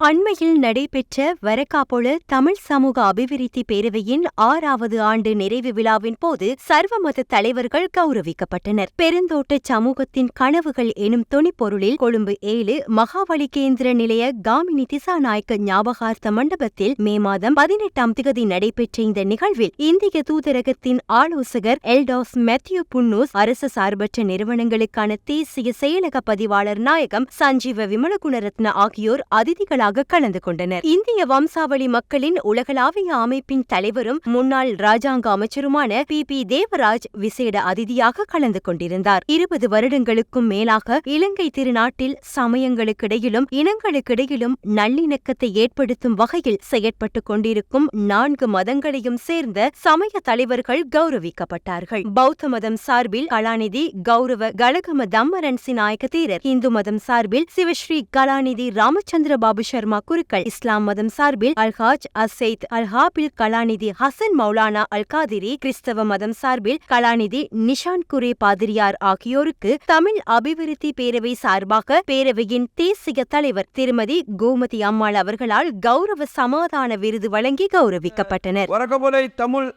அண்மையில் நடைபெற்ற வரக்காப்பொல தமிழ் சமூக அபிவிருத்தி பேரவையின் ஆறாவது ஆண்டு நிறைவு விழாவின் போது சர்வமத தலைவர்கள் கௌரவிக்கப்பட்டனர். பெருந்தோட்ட சமூகத்தின் கனவுகள் எனும் தொனிப்பொருளில் கொழும்பு ஏழு மகாவலி கேந்திர நிலைய காமினி திசாநாயக்க ஞாபகார்த்த மண்டபத்தில் மே மாதம் பதினெட்டாம் திகதி நடைபெற்ற இந்த நிகழ்வில் இந்திய தூதரகத்தின் ஆலோசகர் எல்டாஸ் மேத்யூ புன்னூஸ் அரசு சார்பற்ற நிறுவனங்களுக்கான தேசிய செயலக பதிவாளர் நாயகம் சஞ்சீவ விமலகுணரத்ன ஆகியோர் அதிதிகளாக கலந்து கொண்டனர். இந்திய வம்சாவளி மக்களின் உலகளாவிய அமைப்பின் தலைவரும் முன்னாள் ராஜாங்க அமைச்சருமான பி. பி. தேவராஜ் விசேட அதிதியாக கலந்து கொண்டிருந்தார். இருபது வருடங்களுக்கும் மேலாக இலங்கை திருநாட்டில் சமயங்களுக்கிடையிலும் இனங்களுக்கிடையிலும் நல்லிணக்கத்தை ஏற்படுத்தும் வகையில் செயற்பட்டுக் கொண்டிருக்கும் நான்கு மதங்களையும் சேர்ந்த சமய தலைவர்கள் கௌரவிக்கப்பட்டார்கள். பௌத்த மதம் சார்பில் கலாநிதி கௌரவ கலகம தம்மரன்சி சிநாயக தீரர் இந்து மதம் சார்பில் சிவஸ்ரீ கலாநிதி ராமச்சந்திர பாபு சர்மா குருக்கள். இஸ்லாம் மதம் சார்பில் அல்ஹாஜ் அசைத் அல்ஹாபில் கலாநிதி ஹசன் மௌலானா அல் காதிரி கிறிஸ்தவ மதம் சார்பில் கலாநிதி நிஷான் குரே பாதிரியார் ஆகியோருக்கு தமிழ் அபிவிருத்தி பேரவை சார்பாக பேரவையின் தேசிய தலைவர் திருமதி கோமதி அம்மாள் அவர்களால் கௌரவ சமாதான விருது வழங்கி கௌரவிக்கப்பட்டனர். தமிழ்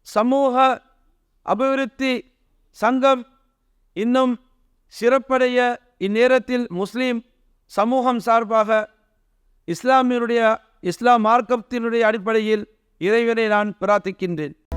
சமூக அபிவிருத்தி சங்கம் இன்னும் சிறப்படைய இந்நேரத்தில் முஸ்லீம் சமூகம் சார்பாக இஸ்லாமியனுடைய இஸ்லாம் மார்க்கத்தினுடைய அடிப்படையில் இறைவனை நான் பிரார்த்திக்கின்றேன்.